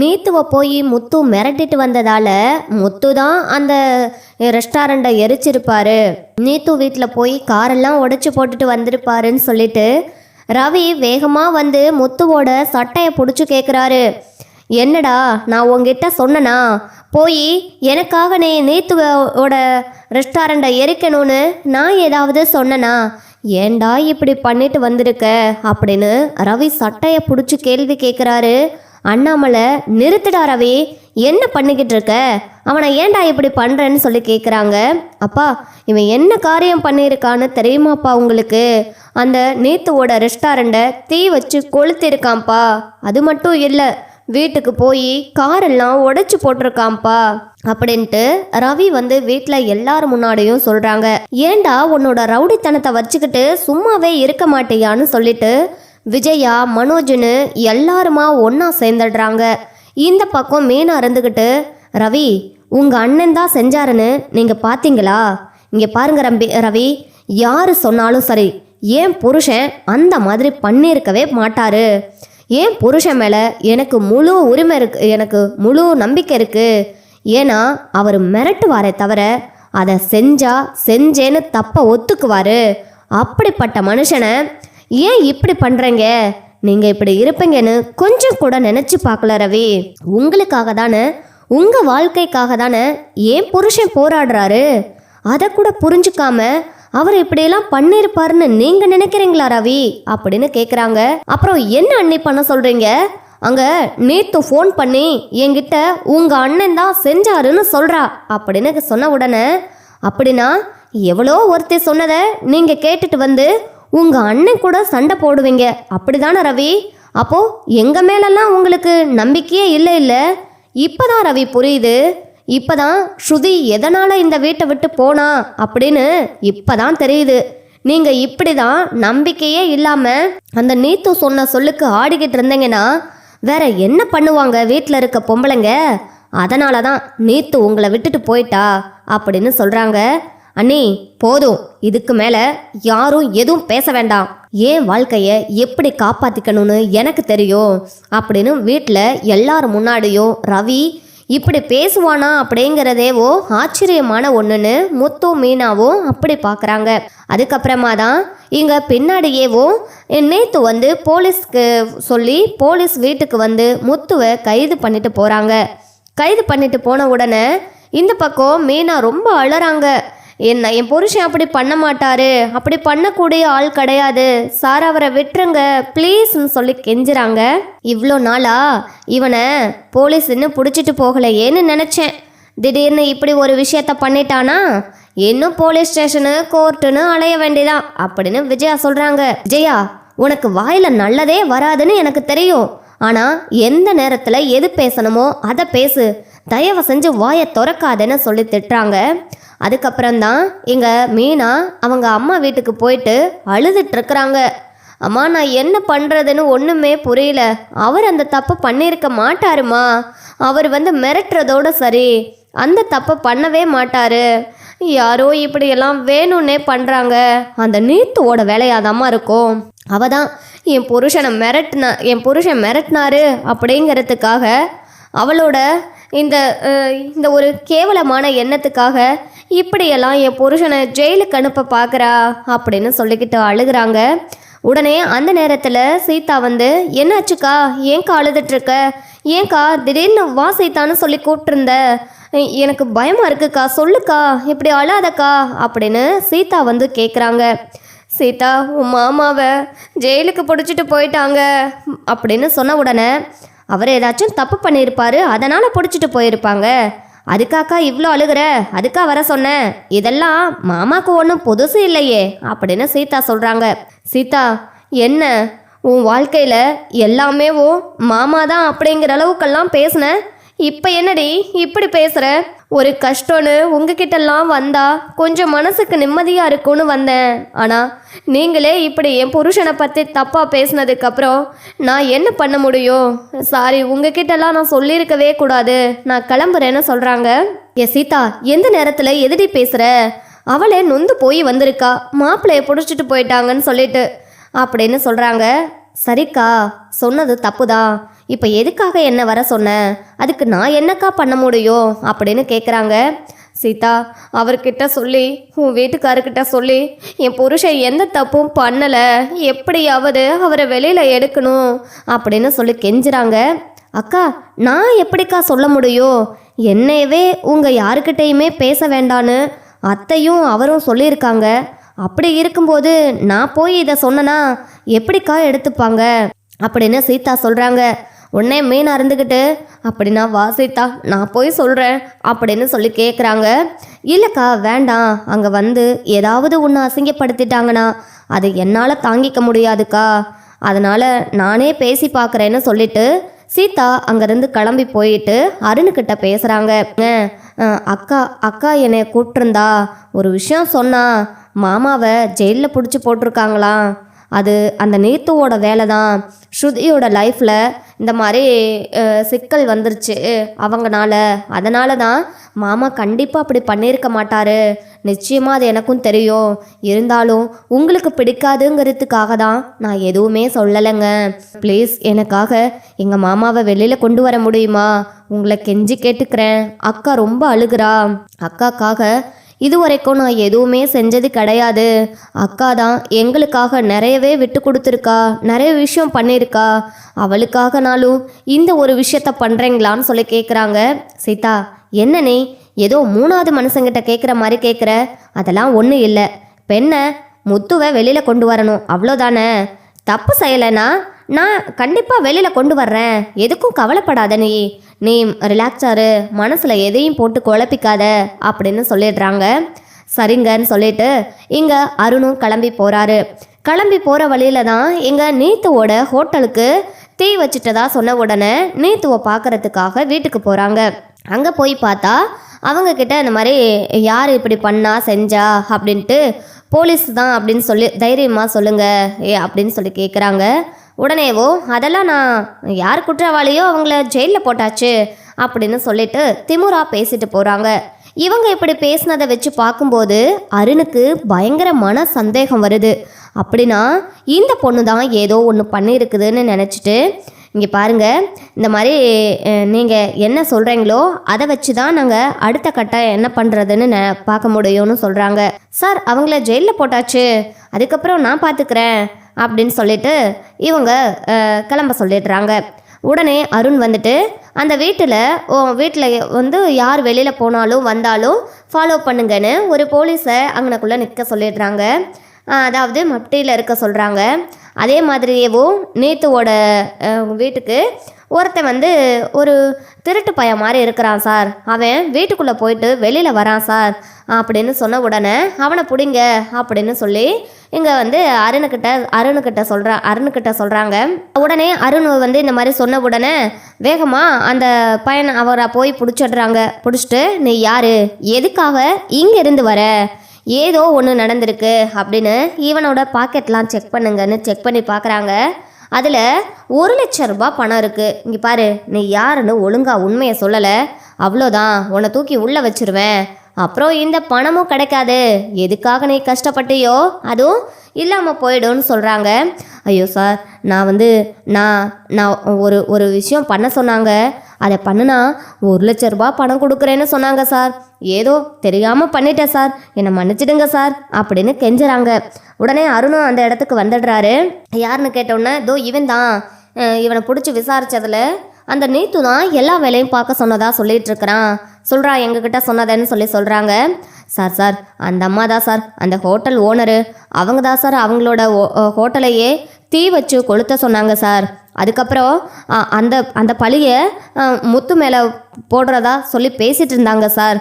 நீத்துவை போய் முத்து மிரட்டிட்டு வந்ததால முத்து தான் அந்த ரெஸ்டாரண்ட்டை எரிச்சிருப்பாரு. நீத்து வீட்டில் போய் காரெல்லாம் உடைச்சு போட்டுட்டு வந்திருப்பாருன்னு சொல்லிட்டு ரவி வேகமாக வந்து முத்துவோட சட்டையை பிடிச்சி கேட்குறாரு என்னடா நான் உங்ககிட்ட சொன்னனா? போய் எனக்காக நீ நீத்துவோட ரெஸ்டாரண்ட்டை எரிக்கணும்னு நான் ஏதாவது சொன்னனா? ஏன்டா இப்படி பண்ணிட்டு வந்திருக்க? அப்படின்னு ரவி சட்டையை பிடிச்சி கேள்வி கேட்குறாரு அண்ணாமலை நிறுத்துடா ரவி என்ன பண்ணிக்கிட்டு இருக்க? அவனை ஏன்டா இப்படி பண்ணுறேன்னு சொல்லி கேட்குறாங்க அப்பா இவன் என்ன காரியம் பண்ணியிருக்கான்னு தெரியுமாப்பா உங்களுக்கு? அந்த நேத்துவோட ரெஸ்டாரண்ட்டை தீ வச்சு கொளுத்திருக்கான்ப்பா. அது மட்டும் இல்லை வீட்டுக்கு போய் காரெல்லாம் உடைச்சு போட்டிருக்கான்ப்பா அப்படின்ட்டு ரவி வந்து வீட்டில் எல்லார் முன்னாடியும் சொல்கிறாங்க ஏன்டா உன்னோட ரவுடித்தனத்தை வச்சுக்கிட்டு சும்மாவே இருக்க மாட்டியான்னு சொல்லிட்டு விஜயா மனோஜ்னு எல்லாருமா ஒன்றா சேர்ந்துடுறாங்க. இந்த பக்கம் மீனா இருந்துக்கிட்டு ரவி உங்கள் அண்ணன் தான் செஞ்சாருன்னு நீங்கள் பார்த்தீங்களா இங்கே பாருங்க ரம்பி ரவி யார் சொன்னாலும் சரி ஏன் புருஷன் அந்த மாதிரி பண்ணியிருக்கவே மாட்டாரு? ஏன் புருஷன் மேலே எனக்கு முழு உரிமை இருக்கு எனக்கு முழு நம்பிக்கை இருக்குது ஏன்னா அவர் மிரட்டுவாரே தவிர அதை செஞ்சா செஞ்சேன்னு தப்ப ஒத்துக்குவார். அப்படிப்பட்ட மனுஷனை ஏன் இப்படி பண்ணுறீங்க நீங்கள் இப்படி இருப்பீங்கன்னு கொஞ்சம் கூட நினச்சி பார்க்கல ரவி. உங்களுக்காக தானே உங்கள் வாழ்க்கைக்காக தானே ஏன் புருஷன் போராடுறாரு? அதை கூட புரிஞ்சுக்காம அவர் இப்படியெல்லாம் பண்ணியிருப்பாருன்னு நீங்க நினைக்கிறீங்களா ரவி? அப்படின்னு கேக்குறாங்க. அப்புறம் என்ன அண்ணி பண்ண சொல்றீங்க? அங்க நேத்து ஃபோன் பண்ணி என்கிட்ட உங்க அண்ணன் தான் செஞ்சாருன்னு சொல்றா அப்படின்னு சொன்ன உடனே அப்படின்னா எவ்வளோ ஒருத்தி சொன்னதை நீங்க கேட்டுட்டு வந்து உங்க அண்ணன் கூட சண்டை போடுவீங்க. அப்படிதானே ரவி? அப்போ எங்க மேலெல்லாம் உங்களுக்கு நம்பிக்கையே இல்லை இல்லை? இப்பதான் ரவி புரியுது. இப்பதான் ஸ்ருதி எதனால இந்த வீட்டை விட்டு போனா அப்படின்னு இப்பதான் தெரியுது. நீங்க இப்படிதான் நம்பிக்கையே இல்லாம அந்த நீத்து சொன்ன சொல்லுக்கு ஆடிக்கிட்டு இருந்தீங்கன்னா வேற என்ன பண்ணுவாங்க வீட்டில் இருக்க பொம்பளைங்க? அதனால தான் நீத்து உங்களை விட்டுட்டு போயிட்டா அப்படின்னு சொல்றாங்க. அண்ணி போதும். இதுக்கு மேல யாரும் எதுவும் பேச வேண்டாம். ஏன் வாழ்க்கைய எப்படி காப்பாத்திக்கணும்னு எனக்கு தெரியும். அப்படின்னு வீட்டில் எல்லார் முன்னாடியும் ரவி இப்படி பேசுவானா அப்படிங்கிறதேவோ ஆச்சரியமான ஒன்றுன்னு முத்து மீனாவும் அப்படி பார்க்குறாங்க அதுக்கப்புறமா தான் இங்கே பின்னாடியேவோ நேற்று வந்து போலீஸ்க்கு சொல்லி போலீஸ் வீட்டுக்கு வந்து முத்துவை கைது பண்ணிட்டு போகிறாங்க கைது பண்ணிட்டு போன உடனே இந்த பக்கம் மீனா ரொம்ப அழறாங்க. என்ன என் புருஷன் அப்படி பண்ண மாட்டாரு. அப்படி பண்ணக்கூடிய ஆள் கிடையாது. சார் அவரை விட்டுருங்க. ப்ளீஸ்னு சொல்லி கெஞ்சுறாங்க. இவ்வளோ நாளா? இவனை போலீஸ் இன்னும் பிடிச்சிட்டு போகலையேன்னு நினச்சேன். திடீர்னு இப்படி ஒரு விஷயத்த பண்ணிட்டானா? இன்னும் போலீஸ் ஸ்டேஷனு கோர்ட்டுன்னு அலைய வேண்டிதான் அப்படின்னு விஜயா சொல்கிறாங்க விஜயா உனக்கு வாயில் நல்லதே வராதுன்னு எனக்கு தெரியும். ஆனால் எந்த நேரத்தில் எது பேசணுமோ அதை பேசு. தயவு செஞ்சு வாயை திறக்காதேன்னு சொல்லி திட்டுறாங்க. அதுக்கப்புறம்தான் எங்கள் மீனா அவங்க அம்மா வீட்டுக்கு போயிட்டு அழுதுட்டுருக்குறாங்க அம்மா நான் என்ன பண்ணுறதுன்னு ஒன்றுமே புரியல. அவர் அந்த தப்பு பண்ணியிருக்க மாட்டாருமா? அவர் வந்து மிரட்டுறதோட சரி. அந்த தப்பை பண்ணவே மாட்டார். யாரோ இப்படியெல்லாம் வேணும்னே பண்ணுறாங்க அந்த நீத்துவோட வேலையாதாம்மா இருக்கும். அவ தான் என் புருஷனை மிரட்டினா என் புருஷன் மிரட்டினாரு அப்படிங்கிறதுக்காக அவளோட இந்த இந்த ஒரு கேவலமான எண்ணத்துக்காக இப்படியெல்லாம் என் புருஷனை ஜெயிலுக்கு அனுப்ப பார்க்குறா அப்படின்னு சொல்லிக்கிட்டு அழுகிறாங்க. உடனே அந்த நேரத்தில் சீதா வந்து என்னாச்சுக்கா? ஏன்க்கா அழுதுட்டு இருக்க? ஏன்க்கா திடீர்னு வா சீதான்னு சொல்லி கூப்பிட்டுருந்த. எனக்கு பயமாக இருக்குக்கா சொல்லுக்கா இப்படி அழாதக்கா அப்படின்னு சீதா வந்து கேட்குறாங்க சீதா உன் மாமாவை ஜெயிலுக்கு பிடிச்சிட்டு போயிட்டாங்க அப்படின்னு சொன்ன உடனே அவர் ஏதாச்சும் தப்பு பண்ணியிருப்பாரு அதனால் பிடிச்சிட்டு போயிருப்பாங்க. அதுக்காக்கா இவ்வளோ அழுகுற? அதுக்கா வர சொன்னேன் இதெல்லாம் மாமாக்கு ஒன்றும் புதுசு இல்லையே அப்படின்னு சீதா சொல்கிறாங்க சீதா என்ன? உன் வாழ்க்கையில் எல்லாமே ஓ மாமா தான் அப்படிங்கிற அளவுக்கெல்லாம் பேசின? இப்போ என்னடி இப்படி பேசுகிற ஒரு கஷ்டம்னு உங்ககிட்டலாம் வந்தா கொஞ்சம் மனசுக்கு நிம்மதியாக இருக்கும்னு வந்தேன். ஆனால் நீங்களே இப்படி என் புருஷனை பற்றி தப்பாக பேசினதுக்கப்புறம் நான் என்ன பண்ண முடியும்? சாரி உங்ககிட்டலாம் நான் சொல்லியிருக்கவே கூடாது. நான் கிளம்புறேன்னு சொல்கிறாங்க ஏ சீதா எந்த நேரத்தில் எதிரி பேசுகிற அவளே நொந்து போய் வந்திருக்கா. மாப்பிள்ளைய பிடிச்சிட்டு போயிட்டாங்கன்னு சொல்லிட்டு அப்படின்னு சொல்கிறாங்க சரிக்கா சொன்னது தப்பு தான் இப்போ எதுக்காக என்ன வர சொன்ன? அதுக்கு நான் என்னக்கா பண்ண முடியும் அப்படின்னு கேட்குறாங்க சீதா அவர்கிட்ட சொல்லி உன் வீட்டுக்காரர்கிட்ட சொல்லி என் புருஷன் எந்த தப்பும் பண்ணலை. எப்படியாவது அவரை வெளியில் எடுக்கணும் அப்படின்னு சொல்லி கெஞ்சுறாங்க. அக்கா நான் எப்படிக்கா சொல்ல முடியும் என்னையவே உங்கள் யாருக்கிட்டேயுமே பேச வேண்டான்னு அத்தையும் அவரும் சொல்லியிருக்காங்க. அப்படி இருக்கும்போது நான் போய் இதை சொன்னேன்னா எப்படிக்கா எடுத்துப்பாங்க? அப்படின்னு சீதா சொல்கிறாங்க உடனே மீன் அருந்துக்கிட்டு அப்படின்னா வா சீதா நான் போய் சொல்கிறேன் அப்படின்னு சொல்லி கேட்குறாங்க இல்லைக்கா வேண்டாம். அங்கே வந்து ஏதாவது ஒன்று அசிங்கப்படுத்திட்டாங்கன்னா அது என்னால் தாங்கிக்க முடியாதுக்கா. அதனால் நானே பேசி பார்க்குறேன்னு சொல்லிட்டு சீதா அங்கேருந்து கிளம்பி போயிட்டு அருணுக்கிட்ட பேசுகிறாங்க அக்கா அக்கா என்னை கூப்பிட்டுருந்தா ஒரு விஷயம் சொன்னா மாமாவை ஜெயிலில் பிடிச்சி போட்டிருக்காங்களாம் அது அந்த நேத்துவோட வேலை தான் ஸ்ருதியோட லைஃப்பில் இந்த மாதிரி சிக்கல் வந்துருச்சு. அவங்கனால. அதனால தான் மாமா கண்டிப்பாக அப்படி பண்ணியிருக்க மாட்டார். நிச்சயமாக அது எனக்கும் தெரியும். இருந்தாலும் உங்களுக்கு பிடிக்காதுங்கிறதுக்காக தான் நான் எதுவுமே சொல்லலைங்க. ப்ளீஸ் எனக்காக எங்கள் மாமாவை வெளியில் கொண்டு வர முடியுமா? உங்களை கெஞ்சி கேட்டுக்கிறேன். அக்கா ரொம்ப அழுகுறா. அக்காக்காக இதுவரைக்கும் நான் எதுவுமே செஞ்சது கிடையாது. அக்கா தான் எங்களுக்காக நிறையவே விட்டு கொடுத்துருக்கா நிறைய விஷயம் பண்ணியிருக்கா. அவளுக்காகனாலும் இந்த ஒரு விஷயத்த பண்ணுறீங்களான்னு சொல்லி கேட்குறாங்க சீதா என்ன நீ? ஏதோ மூணாவது மனுஷங்கிட்ட கேட்குற மாதிரி கேட்குற அதெல்லாம் ஒன்றும் இல்லை. பெண்ணை முத்துவை வெளியில் கொண்டு வரணும். அவ்வளோதானே தப்பு செய்யலைன்னா நான் கண்டிப்பாக வெளியில் கொண்டு வர்றேன். எதுக்கும் கவலைப்படாத நீ. நீ ரிலாக்ஸாரு மனசில் எதையும் போட்டு குழப்பிக்காத அப்படின்னு சொல்லிடுறாங்க. சரிங்கன்னு சொல்லிட்டு இங்கே அருணும் கிளம்பி போகிறாரு கிளம்பி போகிற வழியில தான் எங்கள் நீத்துவோட ஹோட்டலுக்கு தீ வச்சுட்டதா சொன்ன உடனே நீத்துவை பார்க்கறதுக்காக வீட்டுக்கு போகிறாங்க அங்கே போய் பார்த்தா அவங்கக்கிட்ட இந்த மாதிரி யார் இப்படி பண்ணா செஞ்சா அப்படின்ட்டு போலீஸ் தான் அப்படின்னு சொல்லி தைரியமாக சொல்லுங்கள் ஏ அப்படின்னு சொல்லி கேட்குறாங்க உடனேவோ அதெல்லாம் நான் யார் குற்றவாளியோ அவங்கள ஜெயிலில் போட்டாச்சு அப்படின்னு சொல்லிட்டு திமுரா பேசிட்டு போகிறாங்க இவங்க இப்படி பேசினதை வச்சு பார்க்கும்போது அருணுக்கு பயங்கர மன சந்தேகம் வருது. அப்படின்னா இந்த பொண்ணு தான் ஏதோ ஒன்று பண்ணியிருக்குதுன்னு நினச்சிட்டு இங்கே பாருங்கள் இந்த மாதிரி நீங்கள் என்ன சொல்கிறீங்களோ அதை வச்சு தான் நாங்கள் அடுத்த கட்டம் என்ன பண்ணுறதுன்னு ந பார்க்க முடியும்னு சொல்கிறாங்க சார் அவங்கள ஜெயிலில் போட்டாச்சு. அதுக்கப்புறம் நான் பார்த்துக்கிறேன். அப்படின்னு சொல்லிட்டு இவங்க கிளம்ப சொல்லிடுறாங்க. உடனே அருண் வந்துட்டு அந்த வீட்டில் ஓ வீட்டில் வந்து யார் வெளியில் போனாலும் வந்தாலும் ஃபாலோ பண்ணுங்கன்னு ஒரு போலீஸை அங்கனக்குள்ளே நிற்க சொல்லிடுறாங்க. அதாவது மப்டியில் இருக்க சொல்கிறாங்க அதே மாதிரியேவும் நேத்துவோட வீட்டுக்கு ஒருத்தன் வந்து ஒரு திருட்டு பையன் மாதிரி இருக்கிறான் சார். அவன் வீட்டுக்குள்ளே போயிட்டு வெளியில் வரான் சார். அப்படின்னு சொன்ன உடனே அவனை பிடிங்க அப்படின்னு சொல்லி இங்கே வந்து அருணுக்கிட்ட அருணுக்கிட்ட சொல்கிறா அருணுக்கிட்ட சொல்கிறாங்க உடனே அருண் வந்து இந்த மாதிரி சொன்ன உடனே வேகமாக அந்த பையனை அவரை போய் பிடிச்சிடுறாங்க. பிடிச்சிட்டு நீ யார்? எதுக்காக இங்கே இருந்து வர? ஏதோ ஒன்று நடந்திருக்கு அப்படின்னு ஈவனோட பாக்கெட்லாம் செக் பண்ணுங்கன்னு செக் பண்ணி பார்க்குறாங்க அதில் ஒரு லட்சம் ரூபாய் பணம் இருக்குது இங்கே பாரு நீ யாருன்னு ஒழுங்காக உண்மையை சொல்லலை. அவ்வளோதான் உன்னை தூக்கி உள்ளே வச்சிருவேன். அப்புறம் இந்த பணமும் கிடைக்காது. எதுக்காக நீ கஷ்டப்பட்டியோ? அதுவும் இல்லாமல் போயிடும்னு சொல்கிறாங்க ஐயோ சார் நான் வந்து நான் நான் ஒரு ஒரு விஷயம் பண்ண சொன்னாங்க. அதை பண்ணுனா ஒரு லட்ச ரூபா பணம் கொடுக்குறேன்னு சொன்னாங்க சார். ஏதோ தெரியாமல் பண்ணிட்டேன் சார். என்னை மன்னிச்சிடுங்க சார் அப்படின்னு கெஞ்சுறாங்க. உடனே அருணும் அந்த இடத்துக்கு வந்துடுறாரு. யாருன்னு கேட்டோன்னே தோ இவன் தான். இவனை பிடிச்சி விசாரிச்சதுல அந்த நீத்து தான் எல்லா வேலையும் பார்க்க சொன்னதா சொல்லிட்டு இருக்கிறான். சொல்றா எங்ககிட்ட சொன்னதேன்னு சொல்லி சொல்றாங்க. சார் சார் அந்த அம்மா தான் சார். அந்த ஹோட்டல் ஓனரு. அவங்க தான் சார் அவங்களோட ஓ- ஹோட்டலையே தீ வச்சு கொளுத்த சொன்னாங்க சார். அதுக்கப்புறம் அந்த அந்த பழியை முத்து மேலே போடுறதா சொல்லி பேசிகிட்டு இருந்தாங்க சார்.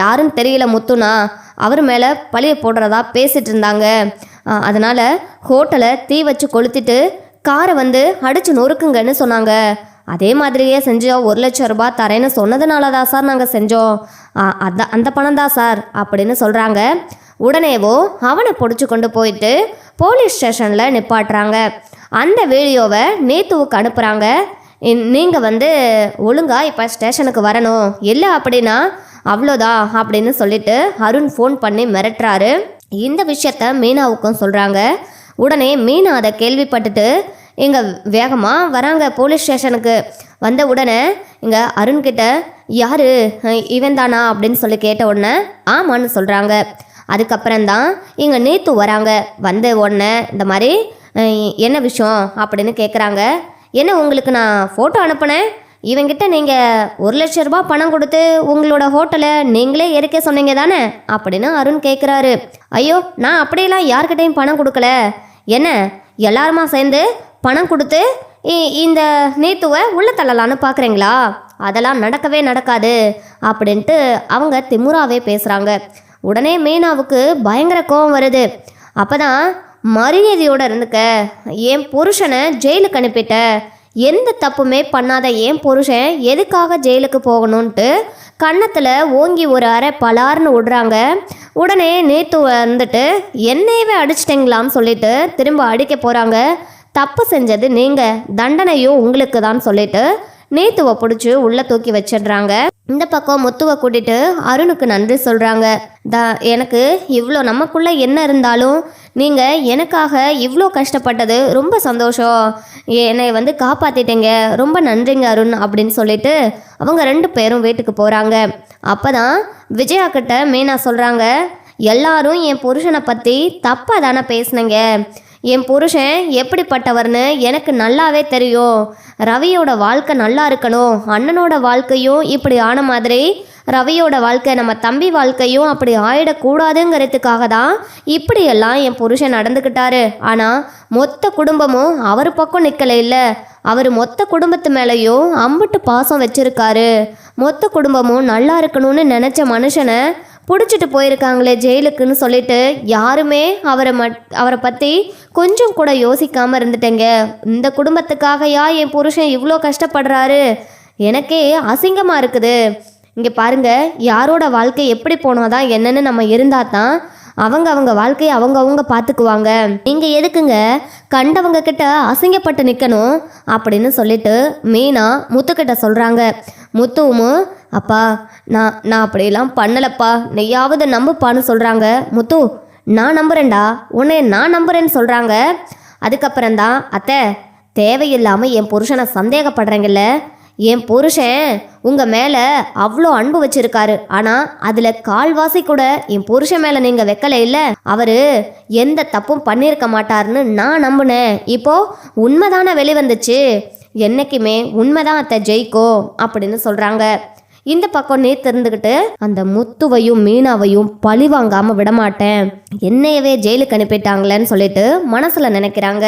யாருன்னு தெரியல முத்துனா அவர் மேலே பழியை போடுறதா பேசிகிட்டு இருந்தாங்க. அதனால் ஹோட்டலை தீ வச்சு கொளுத்திட்டு காரை வந்து அடித்து நொறுக்குங்கன்னு சொன்னாங்க. அதே மாதிரியே செஞ்சோம் ஒரு லட்சம் ரூபாய் தரேன்னு சொன்னதுனால தான் சார் நாங்கள் செஞ்சோம். அதான் அந்த பணம் தான் சார் அப்படின்னு சொல்கிறாங்க உடனேவோ அவனை பிடிச்சி கொண்டு போயிட்டு போலீஸ் ஸ்டேஷனில் நிப்பாட்டுறாங்க. அந்த வீடியோவை நேத்துவுக்கு அனுப்புகிறாங்க நீங்கள் வந்து ஒழுங்காக இப்போ ஸ்டேஷனுக்கு வரணும். இல்லை அப்படின்னா அவ்வளோதான் அப்படின்னு சொல்லிட்டு அருண் ஃபோன் பண்ணி மிரட்டுறாரு. இந்த விஷயத்த மீனாவுக்கும் சொல்கிறாங்க உடனே மீனா அதை கேள்விப்பட்டுட்டு இங்கே வேகமாக வராங்க போலீஸ் ஸ்டேஷனுக்கு. வந்த உடனே இங்கே அருண்கிட்ட யார்? இவன் தானா? அப்படின்னு சொல்லி கேட்ட உடனே ஆமான்னு சொல்கிறாங்க அதுக்கப்புறம்தான் இங்கே நேத்து வராங்க. வந்த உடனே இந்த மாதிரி என்ன விஷயம்? அப்படின்னு கேட்குறாங்க என்ன உங்களுக்கு நான் ஃபோட்டோ அனுப்புனேன்? இவங்கிட்ட நீங்கள் ஒரு லட்ச ரூபா பணம் கொடுத்து உங்களோட ஹோட்டலை நீங்களே எரிக்க சொன்னீங்க தானே? அப்படின்னு அருண் கேட்குறாரு ஐயோ நான் அப்படியெல்லாம் யார்கிட்டையும் பணம் கொடுக்கல. என்ன எல்லாருமா சேர்ந்து பணம் கொடுத்து இ- இந்த நேத்துவை உள்ள தள்ளலான்னு பார்க்குறீங்களா அதெல்லாம் நடக்கவே நடக்காது. அப்படின்ட்டு அவங்க திமுறாவே பேசுகிறாங்க உடனே மீனாவுக்கு பயங்கர கோவம் வருது. அப்பதான் மரியாதையோடு இருந்துக்க என் புருஷனை ஜெயிலுக்கு அனுப்பிட்ட. எந்த தப்புமே பண்ணாத என் புருஷன் எதுக்காக ஜெயிலுக்கு போகணுன்ட்டு கன்னத்தில் ஓங்கி ஒரு அரை பலார்னு விடுறாங்க உடனே நேத்து வந்துட்டு என்னையவே அடிச்சிட்டிங்களான்னு சொல்லிட்டு திரும்ப அடிக்க போகிறாங்க தப்பு செஞ்சது நீங்கள் தண்டனையும் உங்களுக்கு தான் சொல்லிட்டு நேத்துவை பிடிச்சி உள்ளே தூக்கி வச்சிடுறாங்க. இந்த பக்கம் முத்துவை கூட்டிட்டு அருணுக்கு நன்றி சொல்கிறாங்க தா எனக்கு இவ்வளோ நமக்குள்ள என்ன இருந்தாலும் நீங்கள் எனக்காக இவ்வளோ கஷ்டப்பட்டது ரொம்ப சந்தோஷம். என்னை வந்து காப்பாற்றிட்டீங்க ரொம்ப நன்றிங்க அருண் அப்படின்னு சொல்லிட்டு அவங்க ரெண்டு பேரும் வீட்டுக்கு போகிறாங்க அப்போ தான் விஜயா கிட்ட மீனா சொல்கிறாங்க எல்லாரும் என் புருஷனை பற்றி தப்பாக தானே பேசினங்க. என் புருஷன் எப்படிப்பட்டவர்னு எனக்கு நல்லாவே தெரியும். ரவியோட வாழ்க்கை நல்லா இருக்கணும். அண்ணனோட வாழ்க்கையும் இப்படி ஆன மாதிரி ரவியோட வாழ்க்கை நம்ம தம்பி வாழ்க்கையும் அப்படி ஆயிடக்கூடாதுங்கிறதுக்காக தான் இப்படியெல்லாம் என் புருஷன் நடந்துக்கிட்டாரு. ஆனால் மொத்த குடும்பமும் அவர் பக்கம் நிற்கல இல்லை. அவர் மொத்த குடும்பத்து மேலேயும் அம்புட்டு பாசம் வச்சுருக்காரு. மொத்த குடும்பமும் நல்லா இருக்கணும்னு நினச்ச மனுஷனை பிடிச்சிட்டு போயிருக்காங்களே ஜெயிலுக்குன்னு சொல்லிட்டு யாருமே அவரை மட் அவரை பற்றி கொஞ்சம் கூட யோசிக்காமல் இருந்துட்டேங்க. இந்த குடும்பத்துக்காகயா என் புருஷன் இவ்வளோ கஷ்டப்படுறாரு? எனக்கே அசிங்கமாக இருக்குது. இங்கே பாருங்க யாரோட வாழ்க்கை எப்படி போனாதான் என்னன்னு நம்ம இருந்தால் தான் அவங்க அவங்க வாழ்க்கையை அவங்க அவங்க பார்த்துக்குவாங்க. நீங்கள் எதுக்குங்க கண்டவங்க கிட்ட அசிங்கப்பட்டு நிற்கணும் அப்படின்னு சொல்லிட்டு மீனா முத்துக்கிட்ட சொல்கிறாங்க முத்துவும் அப்பா நான் நான் அப்படியெல்லாம் பண்ணலப்பா. நெய்யாவது நம்புப்பான்னு சொல்கிறாங்க முத்து நான் நம்புறேன்டா. உன்னை நான் நம்புறேன்னு சொல்கிறாங்க அதுக்கப்புறம்தான் அத்தை தேவையில்லாமல் என் புருஷனை சந்தேகப்படுறேங்கல்ல. என் புருஷன் உங்கள் மேலே அவ்வளோ அன்பு வச்சிருக்காரு. ஆனால் அதில் கால்வாசி கூட என் புருஷன் மேலே நீங்கள் வைக்கல இல்லை. அவர் எந்த தப்பும் பண்ணியிருக்க மாட்டாருன்னு நான் நம்பினேன். இப்போது உண்மைதானே வெளிவந்துச்சு. என்னைக்குமே உண்மைதான் அத்தை ஜெயிக்கும் அப்படின்னு சொல்கிறாங்க இந்த பக்கம் நேத்து இருந்துகிட்டு அந்த முத்துவையும் மீனாவையும் பழி வாங்காம விடமாட்டேன். என்னையவே ஜெயிலுக்கு அனுப்பிட்டாங்களேன்னு சொல்லிட்டு மனசுல நினைக்கிறாங்க.